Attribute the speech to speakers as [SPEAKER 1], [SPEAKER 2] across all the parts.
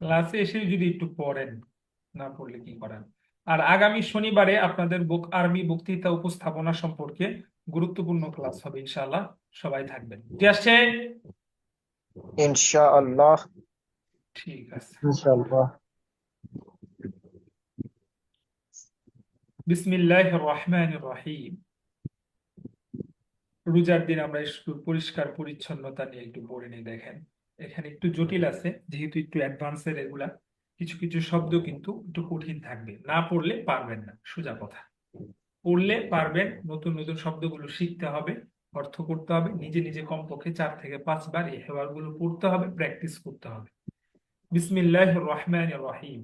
[SPEAKER 1] ক্লাসে এসে যদি একটু পড়েন না পড়লে কি করেন আর আগামী শনিবারে আপনাদের বুক আরবি বক্তৃতা উপস্থাপনা সম্পর্কে গুরুত্বপূর্ণ ক্লাস হবে ইনশাআল্লাহ। সবাই থাকবেন। কি আসছে
[SPEAKER 2] ইনশাআল্লাহ।
[SPEAKER 1] ঠিক আছে।
[SPEAKER 2] ইনশাআল্লাহ।
[SPEAKER 1] বিসমিল্লাহ রহমান রহিম। রোজার দিন আমরা একটু পরিষ্কার পরিচ্ছন্নতা নিয়ে একটু পড়ে নিই দেখেন। এখানে একটু জটিল আছে, যেহেতু একটু অ্যাডভান্সের এগুলা, কিছু কিছু শব্দ কিন্তু একটু কঠিন থাকবে। না পড়লে পারবেন না, সোজা কথা। পড়লে পারবেন, নতুন নতুন শব্দগুলো শিখতে হবে, অর্থ করতে হবে, নিজে নিজে কমপক্ষে চার থেকে পাঁচবার এই হেওয়ারগুলো পড়তে হবে প্র্যাকটিস করতে হবে। বিসমিল্লাহ রহমান রহিম।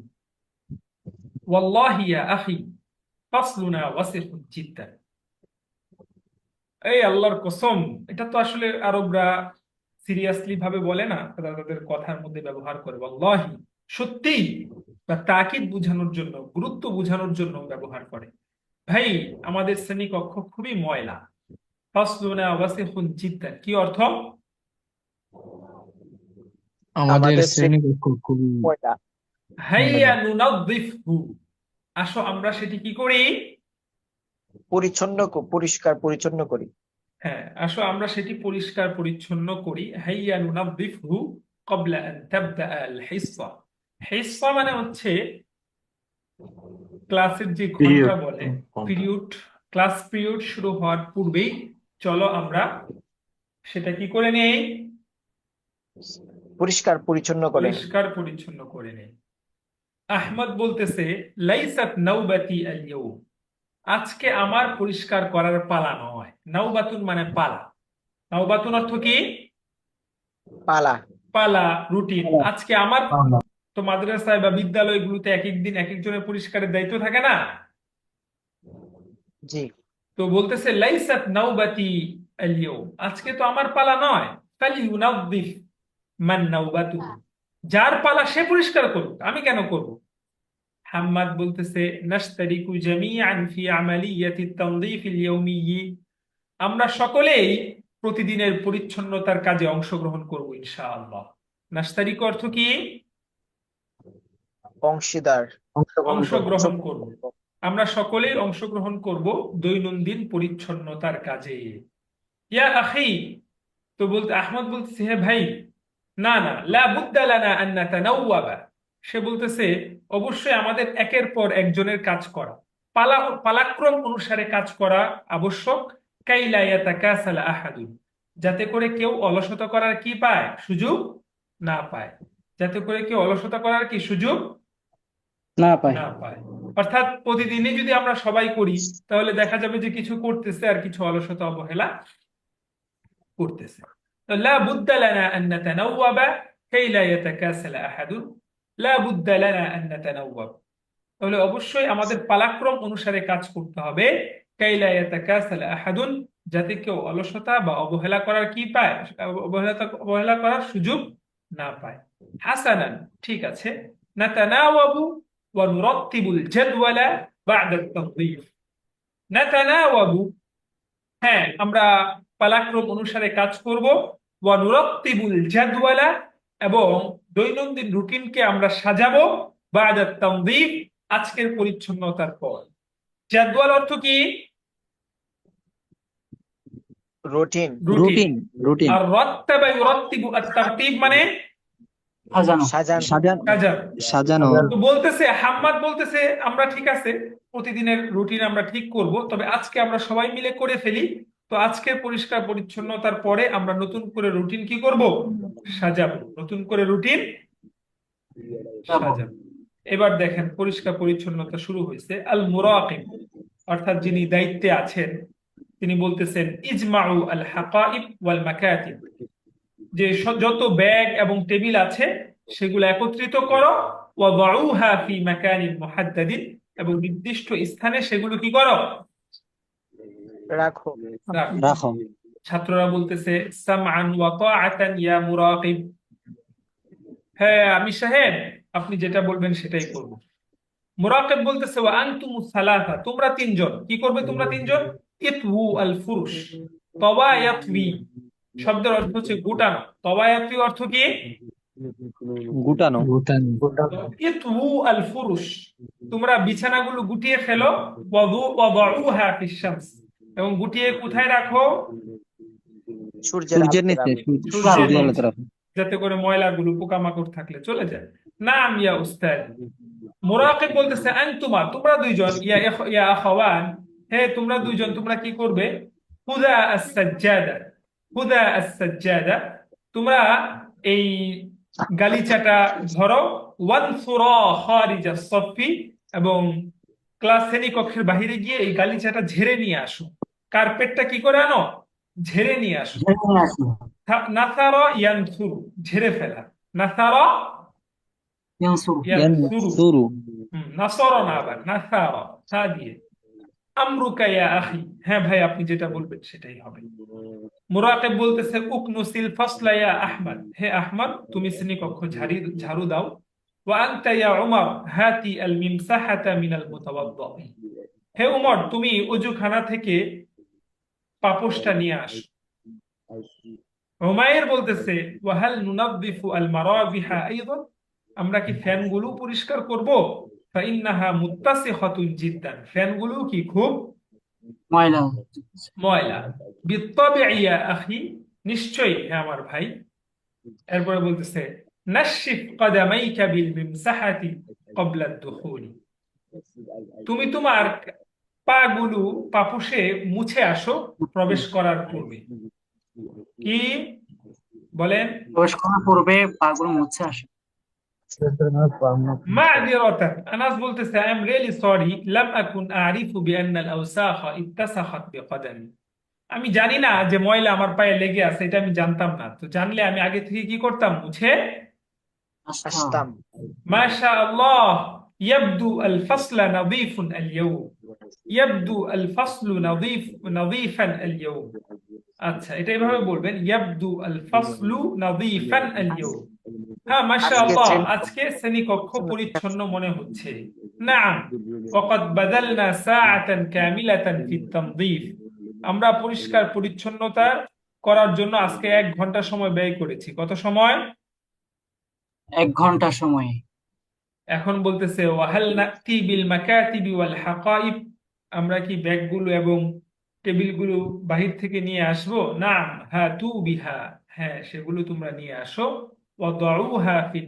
[SPEAKER 1] ওয়াল্লাহি আখি, ফাসলুনা ওয়াসিফুন জিদ্দান। এই আল্লাহর কসম, এটা তো আসলে আরবরা সিরিয়াসলি ভাবে বলে না তারা তাদের কথার মধ্যে ব্যবহার করে। ওয়াল্লাহি সত্যি বা তাকিদ বোঝানোর জন্য গুরুত্ব বোঝানোর জন্য ব্যবহার করে। ভাই আমাদের শ্রেণীকক্ষ খুবই ময়লা। কি অর্থ?
[SPEAKER 3] আমাদের শ্রেণীকক্ষ খুবই
[SPEAKER 2] ময়লা।
[SPEAKER 1] হাইয়া নুনাদ্দিফহু আসো আমরা সেটি কি করি?
[SPEAKER 2] পরিচ্ছন্ন পরিষ্কার পরিচ্ছন্ন করি।
[SPEAKER 1] হ্যাঁ আসো আমরা সেটি পরিষ্কার পরিচ্ছন্ন করি। হাইয়া নুনাদ্দিফহু ক্বাবলা আন তাবদা আল হিসা হিসা মানে হচ্ছে ক্লাসের যে ঘণ্টা বলে পিরিয়ড ক্লাস পিরিয়ড শুরু হওয়ার পূর্বেই চলো আমরা সেটা কি করে নেই?
[SPEAKER 2] পরিষ্কার পরিচ্ছন্ন করে
[SPEAKER 1] পরিষ্কার পরিচ্ছন্ন করে নেই। আহমদ বলতেছে লাইসাত নৌবাতি আল ইয়াউম আজকে আমার পরিষ্কার করার পালা নয়। নৌবাতুন মানে পালা। নৌবাতুন অর্থ কি?
[SPEAKER 2] পালা।
[SPEAKER 1] পালা রুটিন আজকে আমার তো মাদ্রাসায় বা বিদ্যালয়গুলোতে এক এক দিন এক একজনের পরিষ্কারের দায়িত্ব থাকে না?
[SPEAKER 2] জি।
[SPEAKER 1] তো বলতেছে লাইসাত নৌবাতি আল ইয়াউম আজকে তো আমার পালা নয়। ফালিউনাদ্দিফ মান নৌবাতু যার পালা সে পরিষ্কার করুক আমি কেন করব? হাম্মাদ বলতেছে নাশতারিকু জামিআন ফি আমালিয়াতি তানযীফ আল-ইয়াওমিয়্যি আমরা সকলেই প্রতিদিনের পরিচ্ছন্নতার কাজে অংশগ্রহণ করব ইনশাআল্লাহ। নাশতারিকু অর্থ কি?
[SPEAKER 2] অংশীদার।
[SPEAKER 1] অংশগ্রহণ করব। আমরা সকলেই অংশগ্রহণ করব দৈনন্দিন পরিচ্ছন্নতার কাজে। ইয়া আখি তো বলতে আহমদ বলতেছে হে ভাই না না লা বুদ্দা লানা আন নাতানাওয়াবা। সে বলতেছে অবশ্যই আমাদের একের পর একজনের কাজ করা। পালা পালাক্রম অনুসারে কাজ করা আবশ্যক। আহাদুন। যাতে করে কেউ অলসতা করার কি পায়? সুযোগ না পায়। যাতে করে কেউ অলসতা করার কি সুযোগ
[SPEAKER 3] না পাই
[SPEAKER 1] না পায়। অর্থাৎ প্রতিদিনই যদি আমরা সবাই করি তাহলে দেখা যাবে যে কিছু করতেছে আর কিছু অলসতা অবহেলা করতেছে। তো লা বুদ্দা লানা আন নাতানাওয়াবা কাই লা ইয়াতাকাসালা আহাদুন। লা বুদ্দা লানা আন নাতানাওয়াব। তাহলে অবশ্যই আমাদের পালাক্রম অনুসারে কাজ করতে হবে। যাতে কেউ অলসতা বা অবহেলা করার কি পায়? অবহেলা অবহেলা করার সুযোগ না পায়। হাসানান, ঠিক আছে। হ্যাঁ আমরা পালাক্রম অনুসারে কাজ করব। ওয়া জাদওয়ালা এবং দৈনন্দিন রুটিনকে আমরা সাজাবো বা আত-তানযীফ আজকের পরিচ্ছন্নতার পর। জাদওয়াল অর্থ কি?
[SPEAKER 2] রুটিন
[SPEAKER 1] রুটিন
[SPEAKER 3] রুটিন
[SPEAKER 1] আর রত্তাবা ইউরাত্তিবু আত-তারতিব মানে
[SPEAKER 3] সাজানো।
[SPEAKER 2] সাজানো।
[SPEAKER 3] সাজানো।
[SPEAKER 1] সাজানো। তো বলতেছে হাম্মাদ বলতেছে আমরা ঠিক আছে প্রতিদিনের রুটিন আমরা ঠিক করব তবে আজকে আমরা সবাই মিলে করে ফেলি। তো আজকে পরিষ্কার পরিচ্ছন্নতার পরে আমরা নতুন করে রুটিন কি করব? সাজাবো। নতুন করে রুটিন সাজাবো। এবার দেখেন পরিষ্কার পরিচ্ছন্নতা শুরু হয়েছে। আল মুরাকিব অর্থাৎ যিনি দায়িত্বে আছেন তিনি বলতেছেন ইজমাউ আল হাকাইব ওয়াল মাকাতিব যে যত ব্যাগ এবং টেবিল আছে সেগুলো একত্রিত করো ওয়াদাউহা ফি মাকানিন মুহাদ্দাদিন। এবং নির্দিষ্ট স্থানে সেগুলো কি করো?
[SPEAKER 2] রাখো।
[SPEAKER 1] রাখো।
[SPEAKER 3] রাখো
[SPEAKER 1] ছাত্ররা বলতেছে সামআন ওয়া তাআতান ইয়া মুরাকিব। হ্যাঁ আমি সাহেব আপনি যেটা বলবেন সেটাই করব। মুরাকিব বলতেছে ওয়া আনতুমুস সালাসা তোমরা তিনজন। কি করবে তোমরা তিনজন? ইতউ আল ফুরুশ তওয়া ইয়াতবি শব্দের অর্থ হচ্ছে গুটানো। তওয়া অর্থ কি?
[SPEAKER 4] গুটানো।
[SPEAKER 3] গুটান।
[SPEAKER 1] ইতউ আল ফুরুশ। তোমরা বিছানাগুলো গুটিয়ে ফেলো। ওয়াদু ওয়াদউহা শামস এবং গুটিয়ে কোথায় রাখো?
[SPEAKER 2] সূর্যের
[SPEAKER 4] নিচে
[SPEAKER 1] সূর্যের নিচে। যাতে করে ময়লাগুলো পোকামাকড় থাকলে চলে যায়। নাম ইয়া উস্তাদ। মুরাকিব বলতেছে আনতুমা তোমরা দুইজন ইয়া ইয়া আখাওয়ান হে তোমরা দুইজন তোমরা কি করবে? হুদা আস-সাজ্জাদা হুদা আস-সাজ্জাদা তোমরা এই গালিচাটা ধরো। ওয়ান ওয়ানসুরা খারিজা সফি এবং ক্লাস শ্রেণীকক্ষের বাহিরে গিয়ে এই গালিচাটা ঝেড়ে নিয়ে আসো। কার্পেটটা কি করে আনো? ঝেড়ে নিয়ে আসো। নাসারা ইয়ানসুরু ঝেড়ে ফেলা। নাসারা
[SPEAKER 3] ইয়ানসুর।
[SPEAKER 1] হুম, না আবার নাসারা তা দিয়ে। আমরুকা ইয়া আখি। হ্যাঁ ভাই আপনি যেটা বলবেন সেটাই হবে। মুরাকিব বলতেছে উকনুসিল ফাসলা ইয়া আহমদ। হে আহমদ তুমি শ্রেণীকক্ষ ঝাড়ি ঝাড়ু দাও। ওয়া আনতা ইয়া উমর হাতি আল মিমসাহাতা মিনাল মুতাওয়াদ্দি হে উমর তুমি অজুখানা থেকে পাপোশটা নিয়ে আসো। হুমায়ের বলতেছে ওয়াহাল নুনাদ্দিফু আল মারাবিহা আইদান আমরা কি ফ্যানগুলো পরিষ্কার করব? ফাইন্নাহা মুত্তাসিখাতুন জিদ্দান। ফ্যানগুলো কি খুব?
[SPEAKER 3] ময়লা।
[SPEAKER 1] ময়লা। বিত্তাবিই ইয়া আখি। নিশ্চয়ই হে আমার ভাই। এরপরে বলতেছে নাশিফ কদামাইকা বিল মিমসাহাতি দুখুল। তুমি তোমার পা পাগুলো পাপুষে মুছে আসো প্রবেশ করার পূর্বে। কি? বলেন।
[SPEAKER 3] প্রবেশ করার পূর্বে পাগুলো মুছে আসে।
[SPEAKER 1] معذرة أنس বলতেছে I am really sorry لم أكن أعرف بأن الأوساخ اتسخت بقدمي আমি জানি না যে ময়লা আমার পায়ে লেগে আছে এটা আমি জানতাম না তো জানলে আমি আগে থেকে কি করতাম মুছে
[SPEAKER 2] আসতাম
[SPEAKER 1] ما شاء الله يبدو الفصل نظيف اليوم يبدو الفصل نظيف نظيفا اليوم আচ্ছা এটা এভাবে বলবেন يبدو الفصل نظيفا اليوم হ্যাঁ মাশাআল্লাহ। আজকে শ্রেণীকক্ষ আচ্ছা, পরিচ্ছন্ন মনে আচ্ছা। হচ্ছে। না ওয়াকাদ বাদালনা সাআতান কামিলাতান ফিত তানযীফ। আমরা পরিষ্কার পরিচ্ছন্নতা করার জন্য আজকে এক ঘণ্টা সময় ব্যয় করেছি। কত সময়?
[SPEAKER 3] এক ঘণ্টা সময়।
[SPEAKER 1] এখন বলতেছে ওয়াহাল নাতি বিল মাকাতিবি ওয়াল হাকাইব। আমরা কি ব্যাগগুলো এবং টেবিলগুলো বাহির থেকে নিয়ে আসব? না হ্যাঁ তু বিহা। হ্যাঁ সেগুলো তোমরা নিয়ে আসো।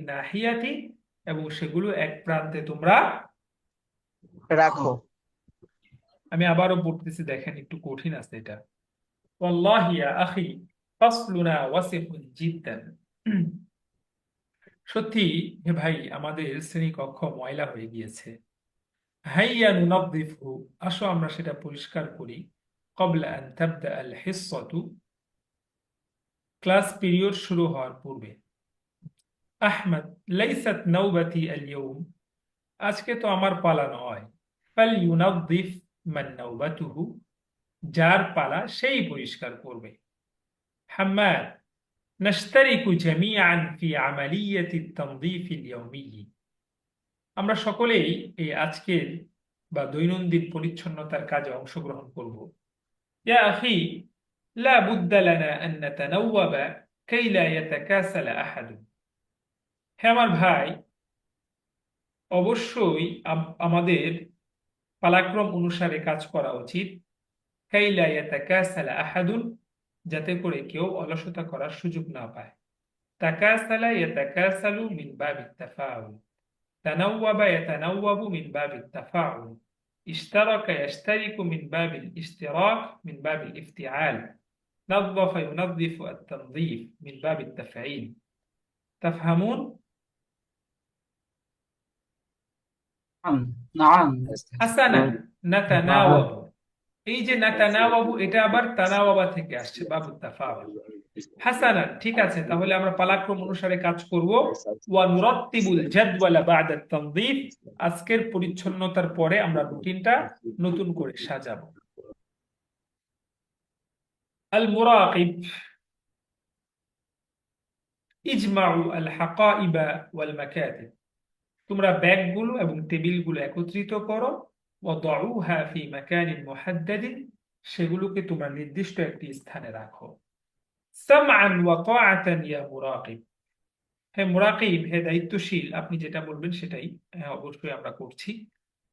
[SPEAKER 1] নাহিয়াতি এবং সেগুলো এক প্রান্তে তোমরা
[SPEAKER 2] রাখো।
[SPEAKER 1] আমি আবারও পড়তেছি দেখেন একটু কঠিন আছে এটা। ওয়াল্লাহি ইয়া আখি ফাসলুনা ওয়াসিফুন জিদ্দান। সত্যি হে ভাই আমাদের শ্রেণীকক্ষ ময়লা হয়ে গিয়েছে। হাইয়া নুনাদ্দিফহু আসো আমরা সেটা পরিষ্কার করি। ক্বাবলা আন তাবদা আল হিসসাতু। ক্লাস পিরিয়ড শুরু হওয়ার পূর্বে। আহমদ লাইসাত নওবাতি আল ইয়াউম আজকে তো আমার পালা নয় ফালইউনাদ্দিফ মান নওবাতুহু যার পালা সেই পরিষ্কার করবে হাম্মাদ نشترك جميعا في عملية التنظيف اليومي আমরা সকলেই এই আজকের বা দৈনন্দিন পরিচ্ছন্নতার কাজে অংশগ্রহণ করব يا أخي لا بد لنا أن نتنوب كي لا يتكاسل أحد হে আমার ভাই অবশ্যই আম- আমাদের পালাক্রম অনুসারে কাজ করা উচিত كي لا يتكاسل أحد যাতে করে কেউ অলসতা করার সুযোগ না পায় তাকাসালা ইয়াতাকাসালু মিন বাবি তাফাউল তানাওয়াবা ইয়াতানাওয়াবু মিন বাবি তাফাউল اشترك يشترك من باب الاشتراك من باب الافتعال نظف ينظف التنظيف من باب التفعيل تفهمون؟ হাসানা নাতানাওয়াবু এই যে নাতানাওয়াবু এটা আবার তানাওয়াবা থেকে আসছে বাবু তাফাউল হাসানা ঠিক আছে তাহলে আমরা পালাক্রম অনুসারে কাজ করব। ওয়া নুরাত্তিবুল জাদওয়ালা বা'দা তানযীফ। আজকের পরিচ্ছন্নতার পরে আমরা রুটিনটা নতুন করে সাজাবো। আল মুরাকিব। ইজমাউ আল হাকাইবা ওয়াল মাকাতিব। তোমরা ব্যাগগুলো এবং টেবিলগুলো একত্রিত করো। ওয়াদাউহা ফি মাকানিন মুহাদ্দাদিন সেগুলোকে তোমরা নির্দিষ্ট একটি স্থানে রাখো। সামআন ওয়া তাআতান ইয়া মুরাকিব। হে মুরাকিব হে দায়িত্বশীল আপনি যেটা বলবেন সেটাই হ্যাঁ, অবশ্যই আমরা করছি।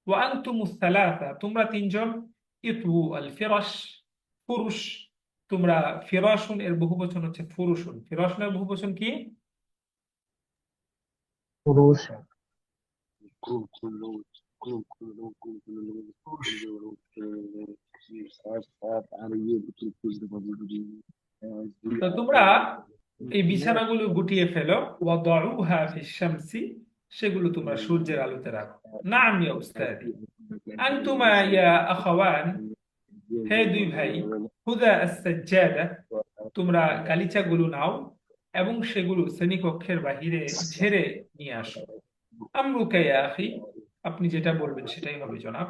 [SPEAKER 1] ওয়া আনতুমুস সালাসা তোমরা তিনজন ইতু আল ফিরাশ পুরুষ তোমরা ফিরাশুন এর বহুবচন হচ্ছে ফুরুষুন ফিরাশুনের বহুবচন কি? তোমরা এই বিছানাগুলো গুটিয়ে ফেলো। সেগুলো তোমরা সূর্যের আলোতে রাখো। নাম ইয়া উস্তাদি আনতুমা ইয়া আখাওয়ান, হে দুই ভাই, হুদা তোমরা গালিচাগুলো নাও এবং সেগুলো শ্রেণীকক্ষের বাহিরে ঝেড়ে নিয়ে আসো। আমরুকা ইয়া আখি আপনি যেটা বলবেন সেটাই হবে জনাব।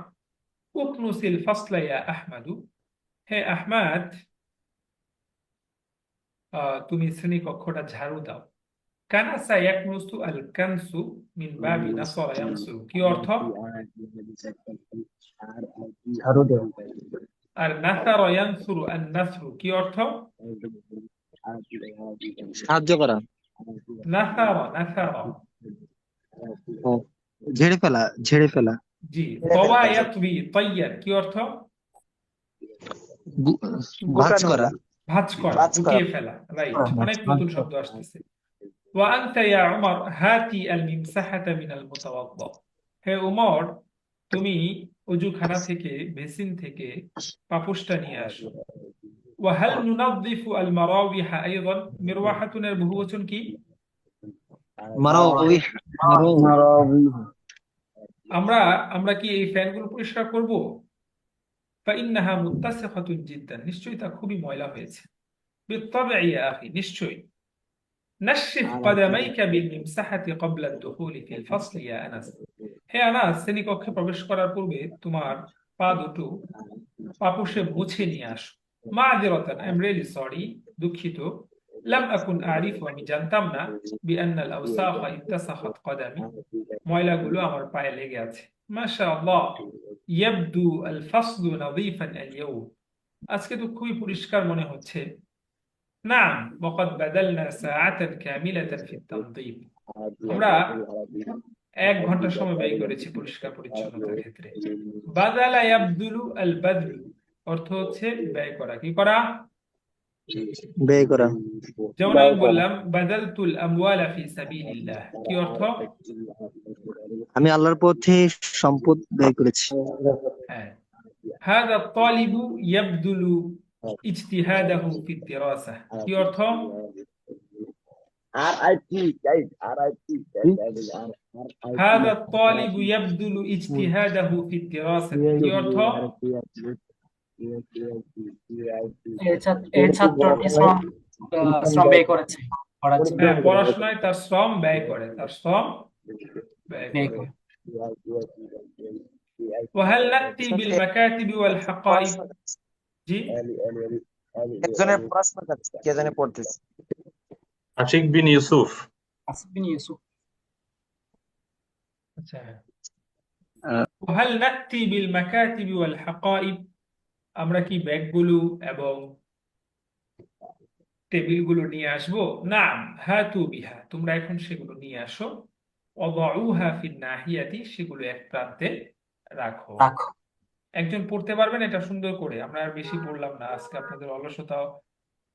[SPEAKER 1] উকনুসিল ফাসলা ইয়া আহমাদু। হে আহমাদ আহ, তুমি শ্রেণীকক্ষটা ঝাড়ু দাও। কানাসা ইয়াকনুসু আল কানসু মিন বাবি নাসরা ইয়ানসুরু কি অর্থ?
[SPEAKER 2] ঝাড়ু দেও।
[SPEAKER 1] আর নাসারা ইয়ানসুরু আন নাসরু কি অর্থ?
[SPEAKER 2] সাহায্য করা।
[SPEAKER 1] নাসারা নাসারা।
[SPEAKER 2] ও ঝেড়ে ফেলা ঝেড়ে ফেলা।
[SPEAKER 1] জি তওয়া ইয়াতবি তাইয়ার কি অর্থ?
[SPEAKER 2] ভাঁজ করা।
[SPEAKER 1] ভাঁজ করা
[SPEAKER 2] ভাঁজ করা।
[SPEAKER 1] গুটিয়ে ফেলা রাইট অনেক নতুন শব্দ আসতেছে। ওয়া আনতা ইয়া উমর হাতি আল মিমসাহাতা মিনাল মুতাওয়াদ্দা হে উমর তুমি অজুখানা থেকে বেসিন থেকে পাপোশটা নিয়ে আসো। ওয়া হাল নুনাযিফু আল মারাওিহা আইদান মিরওয়াহাতুনের বহুবচন কি?
[SPEAKER 2] মারাউইহ
[SPEAKER 1] আমরা আমরা কি এই ফ্যানগুলো পরিষ্কার করব فإنها متسخة جدا নিশ্চয়ই তা খুবই ময়লা হয়েছে بالطبع يا أخي নিশ্চয়ই نشف قدميك بالممسحة قبل الدخول في الفصل يا أنس হে আনাস শ্রেণীকক্ষে প্রবেশ করার পূর্বে তোমার পা দুটো পাপোশে মুছে নিয়ে আসো মাযিরাতান আই এম রিয়েলি সরি দুঃখিত লাম আকুন আরিফু আমি জানতাম না বিআন্না আল ইত্তাসাখাত কদামি ময়লাগুলো আমার পায়ে লেগে আছে মাশাআল্লাহ ইয়াবদু আল ফাসলু নাযীফান আল ইয়াউম আজকে তো খুবই পরিষ্কার মনে হচ্ছে নাম ওয়াকাদ বাদালনা সাআতান কামিলাতান ফি তানযীব আমরা এক ঘণ্টা সময় ব্যয় করেছি পরিষ্কার পরিচ্ছন্নতার ক্ষেত্রে। বাদালা ইয়াবদুলু আল বাদলু অর্থ হচ্ছে ব্যয় করা। কি করা?
[SPEAKER 2] ব্যয় করা
[SPEAKER 1] যেমন আমি বললাম বাদালতুল আমওয়ালা ফি সাবিলিল্লাহ কি অর্থ
[SPEAKER 2] আমি আল্লাহর পথে সম্পদ ব্যয় করেছি
[SPEAKER 1] হ্যাঁ هذا الطالب يبذل اجتهاده في الدراسة কি অর্থ هذا الطالب يبذل اجتهاده في الدراسة কি অর্থ
[SPEAKER 3] এই ছাত্র এই ছাত্রটি শ্রম আহ, শ্রম ব্যয় করেছে পড়াচ্ছে
[SPEAKER 1] হ্যাঁ পড়াশোনায় তার শ্রম ব্যয় করে তার শ্রম ব্যয়
[SPEAKER 3] ব্যয়
[SPEAKER 1] করে
[SPEAKER 3] করে
[SPEAKER 1] وهل نأتي بالمكاتب والحقائب জি
[SPEAKER 2] একজনের পড়াশোনা করছে কে জানে পড়তেছে
[SPEAKER 4] আশিক বিন ইউসুফ
[SPEAKER 3] আসিফ বিন ইউসুফ
[SPEAKER 1] আচ্ছা وهل نأتي بالمكاتب والحقائب আমরা কি ব্যাগগুলো এবং টেবিলগুলো নিয়ে আসব? নাম হাতু বিহা। তোমরা এখন সেগুলো নিয়ে আসো। ওয়াদাউহা ফিন নাহিয়াতি সেগুলো এক প্রান্তে রাখো।
[SPEAKER 3] রাখো।
[SPEAKER 1] একজন পড়তে পারবেন এটা সুন্দর করে। আমরা আর বেশি পড়লাম না। আজকে আপনাদের অলসতা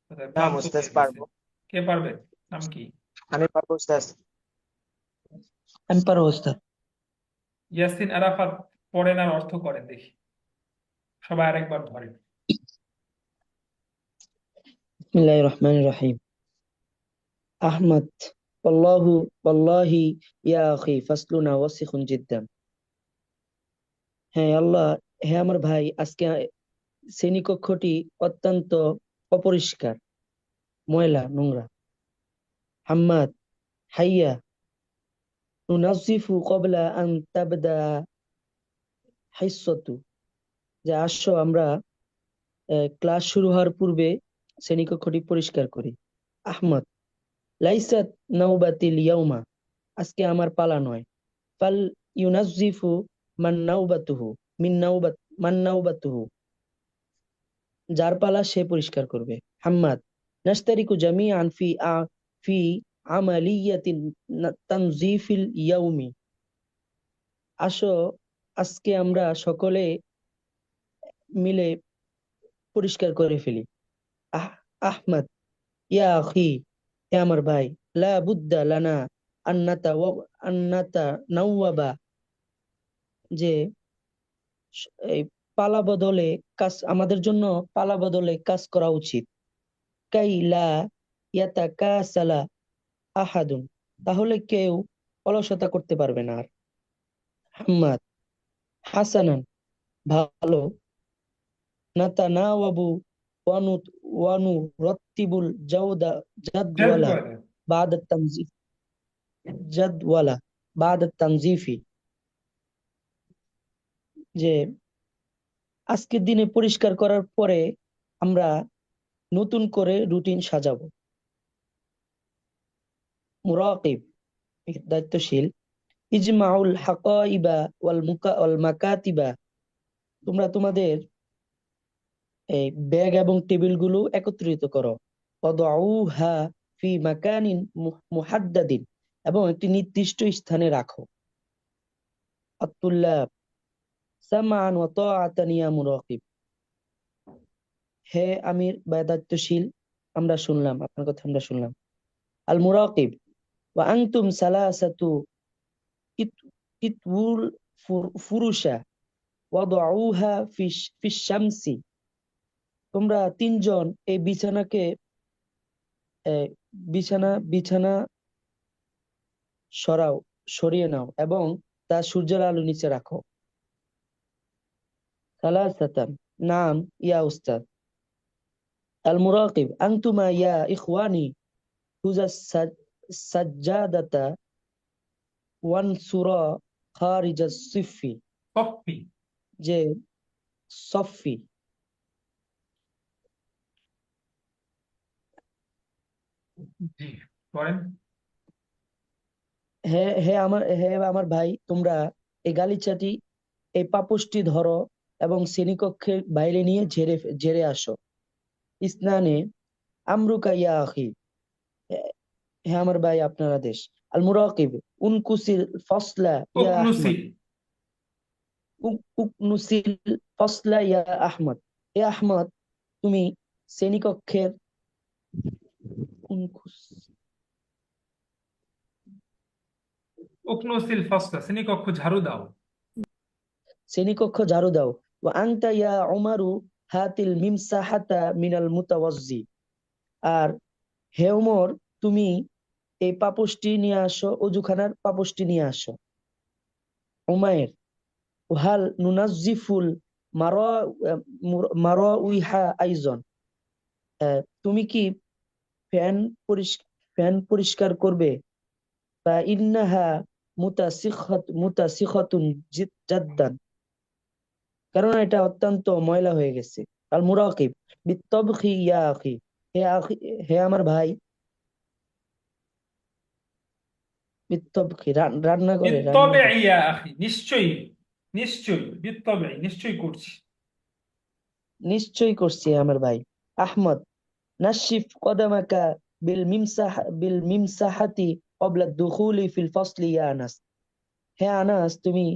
[SPEAKER 1] আপনাদের
[SPEAKER 2] না
[SPEAKER 1] ক্লান্ত
[SPEAKER 2] মুস্তাজ
[SPEAKER 1] হয়ে
[SPEAKER 2] পারব।
[SPEAKER 1] কে পারবেন নাম কি?
[SPEAKER 2] আমি পারব উস্তাদ
[SPEAKER 5] আমি পারব ওস্তাদ
[SPEAKER 1] ইয়াসিন আরাফাত পড়েন আর অর্থ করেন দেখি। সবাই আরেকবার ধরেন
[SPEAKER 5] বিসমিল্লাহির রহমানির রহিম আহমদ والله والله يا أخي فصلنا وسخ جدا হ্যাঁ আল্লাহ হ্যাঁ আমার ভাই আজকে শ্রেণীকক্ষটি অত্যন্ত অপরিষ্কার ময়লা নোংরা হাম্মাদ হাইয়া নুনাজ্জিফু ক্বাবলা আন তাবদা হিসসাতু যে আসো আমরা ক্লাস শুরু হওয়ার পূর্বে শ্রেণীকক্ষটি পরিষ্কার করি। আহমদ লাইসাত নাওবাতিল ইয়াউমা, আজকে আমার পালা নয়। ফাল ইউনাজ্জিফু মান নাওবাতুহু, মিন নাওবাত, মান নাওবাতুহু। যার পালা সে পরিষ্কার করবে। হাম্মাদ নাস্তারিকু জামিআন ফি আ, ফি আমালিয়াতিন তানজিফিল ইয়াউমি। আসো, আজকে আমরা সকলে মিলে পরিষ্কার করে ফেলি। আহ, আহমদ, ইয়া আখি হে আমার ভাই, লা বুদ্দা লানা আন্নাতা আন্নাতা নাওয়াবা, যে পালা বদলে কাজ, আমাদের জন্য পালা বদলে কাজ করা উচিত। কাই লা ইয়াতাকাসালা আহাদুন, তাহলে কেউ অলসতা করতে পারবে না আর। হাম্মাদ হাসানান, ভালো। যে আজকের দিনে পরিষ্কার করার পরে আমরা নতুন করে রুটিন সাজাবো। দায়িত্বশীল। ইজমাউল হাকাইবা ওয়াল মুকা ওয়াল মাকাতিবা। তোমরা তোমাদের এই ব্যাগ এবং টেবিলগুলো একত্রিত করো। ওয়াদউহা ফি মাকানিন মুহাদ্দাদিন এবং একটি নির্দিষ্ট স্থানে রাখো। সামান ওয়া তাআতান ইয়া মুরাকিব। হে আমির বা দায়িত্বশীল আমরা শুনলাম, আপনার কথা আমরা শুনলাম। আল মুরাকিব ওয়া আনতুম সালাসাতু কিত- কিতবুল ফুর- ফুরুশা। ওয়াদউহা ফিশ ফিশ শামসি তোমরা তিনজন এই বিছানাকে বিছানা বিছানা সরাও সরিয়ে নাও এবং তা সূর্যের আলো নিচে রাখো। সালাসাতান নাম ইয়া উস্তাদ। আল মুরাকিব আনতুমা ইয়া ইখওয়ানি হুজা সাজ্জাদাতা ওয়ানসুরা খারিজা সিফি
[SPEAKER 1] সফি
[SPEAKER 5] যে সফি
[SPEAKER 1] জি পড়েন
[SPEAKER 5] হে হে আমার হে আমার ভাই তোমরা এই গালিচাটি এই পাপোশটি ধরো এবং শ্রেণীকক্ষের বাইরে নিয়ে ঝেড়ে ঝেড়ে আসো। ইসনানে আমরুকা ইয়া আখি। হে- হে আমার ভাই আপনার আদেশ আল মুরাকিব উনকুসিল ফসলা ইয়া
[SPEAKER 1] উকনুসিল।
[SPEAKER 5] উক- উকনুসিল ফসলা ইয়া আহমদ। এ আহমদ তুমি শ্রেণীকক্ষের উনকুস
[SPEAKER 1] উকনুসিল ফাসলা শ্রেণীকক্ষ ঝাড়ু দাও।
[SPEAKER 5] শ্রেণীকক্ষ ঝাড়ু দাও। ওয়া আনতা ইয়া উমারু হাতিল মিমসাহাতা মিনাল মুতাওয়াজ্জি আর হে ওমর তুমি এই পাপোশটি নিয়ে আসো অজুখানার পাপোশটি নিয়ে আসো। উমায়ের ওহাল নুনাজ্জিফুল মারা মারা উইহা আইজন। তুমি কি ফ্যান ফ্যান পরিষ্কার করবে। বা ইন্নাহা মুতাসিখাতুন জাদ্দান। কারণ এটা অত্যন্ত ময়লা হয়ে গেছে। আল মুরাকিব বিত্তবখি ইয়া আখি। হে আখি হে আমার ভাই। বিত্তবখি রান্না করে
[SPEAKER 1] বিত্তবে ইয়া আখি নিশ্চয়ই নিশ্চয়ই বিত্তবে নিশ্চয়ই করছি।
[SPEAKER 5] নিশ্চয়ই করছি আমার ভাই। আহমদ নাশিফ কদামাকা বিল মিমসাহ বিল মিমসাহাতি ক্বাবলা দুখুলি ফিল ফসলি ইয়া আনাস হে আনাস তুমি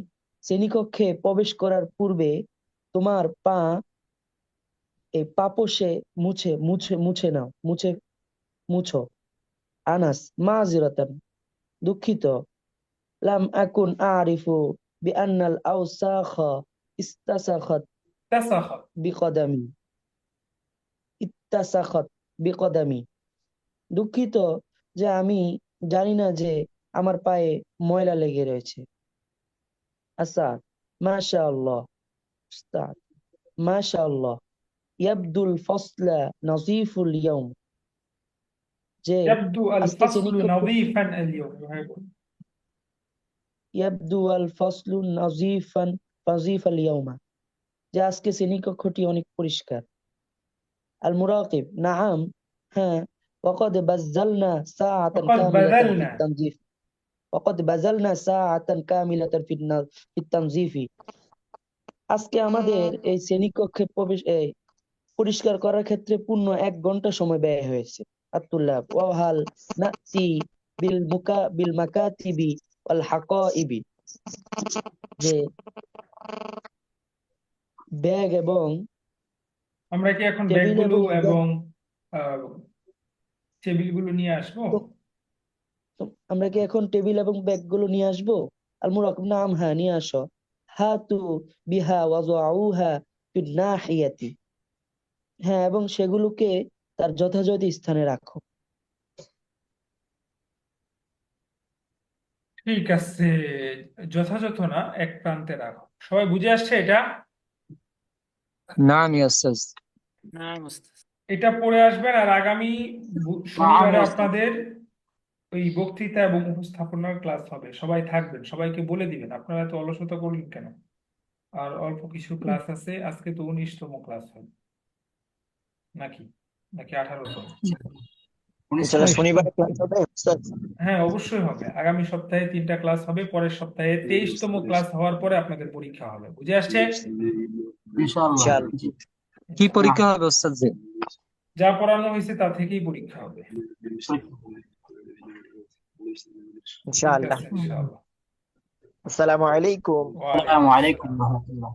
[SPEAKER 5] শ্রেণীকক্ষে প্রবেশ করার পূর্বে তোমার পা এই পাপোশে মুছে মুছে মুছে নাও মুছে মুছো। আনাস মাজিরাতান দুঃখিত। লাম আকুন আরিফু বিআন্নাল আওসাখা ইস্তাসাখাত
[SPEAKER 1] তাসাখাত
[SPEAKER 5] বিকদামি। বিকদামি। দুঃখিত যে আমি জানি না যে আমার পায়ে ময়লা লেগে রয়েছে। আসা ইয়াবদুল ফসলা ইয়াউম। যে ইয়াবদু আল ফসলু আল হ্যাঁ, ইয়াউমা যে আজকে শ্রেণীকক্ষটি অনেক পরিষ্কার। আল মুরাকিব নাআম হ্যাঁ وقد بذلنا ساعة
[SPEAKER 1] وقد
[SPEAKER 5] كاملة في
[SPEAKER 1] بذلنا
[SPEAKER 5] التنظيف وقد بذلنا ساعة كاملة في الن- في التنظيف আজকে আমাদের এই শ্রেণীকক্ষে প্রবেশ এই পরিষ্কার করার ক্ষেত্রে পূর্ণ এক ঘন্টা সময় ব্যয় হয়েছে আব্দুল্লাহ ওয়াহাল নাতি বিল মুকা বিল মাকাতিবি ওয়াল হাকাইবি যে ব্যাগ এবং
[SPEAKER 1] আমরা কি এখন
[SPEAKER 5] টেবিল
[SPEAKER 1] ব্যাগগুলো
[SPEAKER 5] এবং
[SPEAKER 1] এবং টেবিলগুলো নিয়ে আসব?
[SPEAKER 5] তো আমরা কি এখন টেবিল এবং ব্যাগগুলো নিয়ে আসব? আল মুরাকাব নাম হ্যাঁ নিয়ে আসো। হাতু বিহা ওয়াজআউহা ফিন নাহিয়াতি। হ্যাঁ এবং সেগুলোকে তার যথাযথ স্থানে রাখো।
[SPEAKER 1] ঠিক আছে যথাযথ না এক প্রান্তে রাখো। সবাই বুঝে আসছে এটা?
[SPEAKER 2] নাম ইয়াস্তাজ
[SPEAKER 3] নাম উস্তাদ
[SPEAKER 1] এটা পড়ে আসবেন আর আগামী শনিবারে। আপনাদের ওই বক্তৃতা এবং উপস্থাপনার ক্লাস হবে। সবাই থাকবেন সবাইকে বলে দিবেন। আপনারা এত অলসতা করলেন কেন? আর অল্প কিছু ক্লাস আছে আজকে তো উনিশতম ক্লাস হবে। নাকি? নাকি আঠারোতম?
[SPEAKER 2] ইনশাআল্লাহ শনিবারে ক্লাস হবে
[SPEAKER 1] হ্যাঁ অবশ্যই হবে। আগামী সপ্তাহে তিনটা ক্লাস হবে পরের সপ্তাহে তেইশতম ক্লাস হওয়ার পরে আপনাদের পরীক্ষা হবে। বুঝে আসছে?
[SPEAKER 2] কি পরীক্ষা হবে
[SPEAKER 1] যা পড়ানো হয়েছে তা থেকেই পরীক্ষা হবে।
[SPEAKER 2] ইনশাআল্লাহ। আসসালামু আলাইকুম
[SPEAKER 3] আসসালামু আলাইকুম। ওয়া রাহমাতুল্লাহ